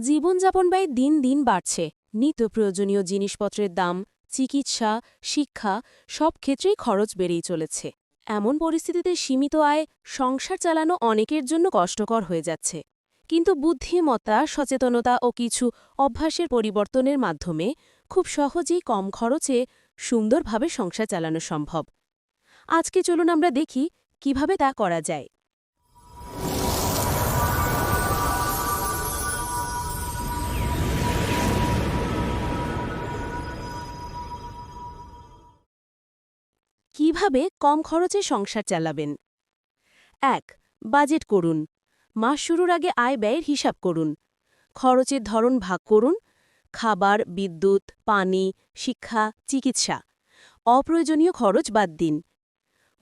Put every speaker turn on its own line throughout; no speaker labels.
জীবনযাপন ব্যয় দিন দিন বাড়ছে। নিত্য প্রয়োজনীয় জিনিসপত্রের দাম, চিকিৎসা, শিক্ষা, সব ক্ষেত্রেই খরচ বেড়েই চলেছে। এমন পরিস্থিতিতে সীমিত আয়, সংসার চালানো অনেকের জন্য কষ্টকর হয়ে যাচ্ছে। কিন্তু বুদ্ধিমত্তা, সচেতনতা ও কিছু অভ্যাসের পরিবর্তনের মাধ্যমে খুব সহজেই কম খরচে সুন্দরভাবে সংসার চালানো সম্ভব। আজকে চলুন আমরা দেখি কীভাবে তা করা যায়। কীভাবে কম খরচে সংসার চালাবেন? এক, বাজেট করুন। মাস শুরুর আগে আয় ব্যয়ের হিসাব করুন। খরচের ধরন ভাগ করুন। খাবার, বিদ্যুৎ, পানি, শিক্ষা, চিকিৎসা। অপ্রয়োজনীয় খরচ বাদ দিন।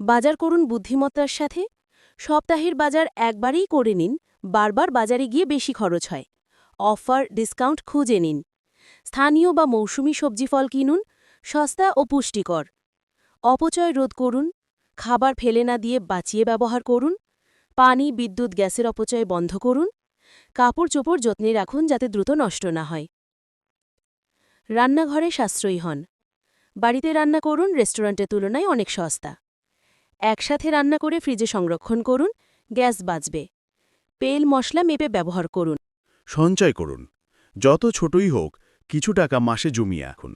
বাজার করুন বুদ্ধিমত্তার সাথে। সপ্তাহের বাজার একবারেই করে নিন। বারবার বাজারে গিয়ে বেশি খরচ হয়। অফার, ডিসকাউন্ট খুঁজে নিন। স্থানীয় বা মৌসুমি সবজি ফল কিনুন। সস্তা ও পুষ্টিকর। অপচয় রোধ করুন, খাবার ফেলে না দিয়ে বাঁচিয়ে ব্যবহার করুন, পানি, বিদ্যুৎ, গ্যাসের অপচয় বন্ধ করুন, কাপড় চোপড় যত্নে রাখুন যাতে দ্রুত নষ্ট না হয়। রান্নাঘরে সাশ্রয়ী হন। বাড়িতে রান্না করুন রেস্টুরেন্টের তুলনায় অনেক সস্তা। একসাথে রান্না করে ফ্রিজে সংরক্ষণ করুন, গ্যাস বাঁচবে তেল, মশলা মেপে ব্যবহার করুন।
সঞ্চয় করুন। যত ছোটই হোক, কিছু টাকা মাসে জমিয়ে রাখুন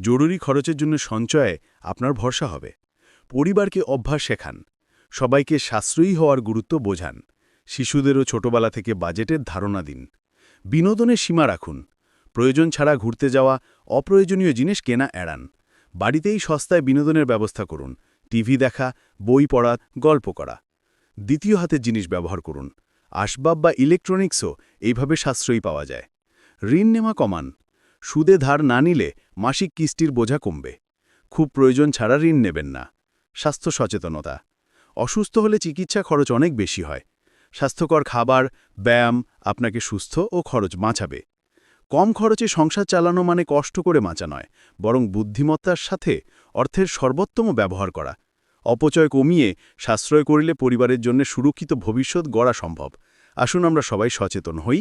জরুরি খরচের জন্য সঞ্চয়ে আপনার ভরসা হবে। পরিবারকে অভ্যাস শেখান। সবাইকে সাশ্রয়ী হওয়ার গুরুত্ব বোঝান। শিশুদেরও ছোটবেলা থেকে বাজেটের ধারণা দিন। বিনোদনের সীমা রাখুন। প্রয়োজন ছাড়া ঘুরতে যাওয়া, অপ্রয়োজনীয় জিনিস কেনা এড়ান। বাড়িতেই সস্তায় বিনোদনের ব্যবস্থা করুন। টিভি দেখা, বই পড়া, গল্প করা। দ্বিতীয় হাতের জিনিস ব্যবহার করুন। আসবাব বা ইলেকট্রনিক্সও এইভাবে সাশ্রয়ী পাওয়া যায়। ঋণ নেওয়া কমান। সুদে ধার না নিলে মাসিক কিস্তির বোঝা কমবে। খুব প্রয়োজন ছাড়া ঋণ নেবেন না। স্বাস্থ্য সচেতনতা। অসুস্থ হলে চিকিৎসা খরচ অনেক বেশি হয়। স্বাস্থ্যকর খাবার, ব্যায়াম আপনাকে সুস্থ ও খরচ বাঁচাবে। কম খরচে সংসার চালানো মানে কষ্ট করে বাঁচা নয়, বরং বুদ্ধিমত্তার সাথে অর্থের সর্বোত্তম ব্যবহার করা। অপচয় কমিয়ে সাশ্রয় করিলে পরিবারের জন্য সুরক্ষিত ভবিষ্যৎ গড়া সম্ভব। আসুন আমরা সবাই সচেতন হই।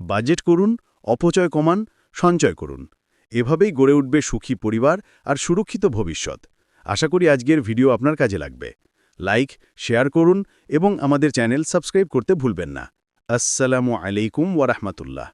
বাজেট করুন, অপচয় কমান সঞ্চয় করুন। এভাবেই গড়ে উঠবে সুখী পরিবার আর সুরক্ষিত ভবিষ্যৎ। আশা করি আজকের ভিডিও আপনার কাজে লাগবে। লাইক, শেয়ার করুন এবং আমাদের চ্যানেল সাবস্ক্রাইব করতে ভুলবেন না। আসসালামু আলাইকুম ওয়ারহমতুল্লাহ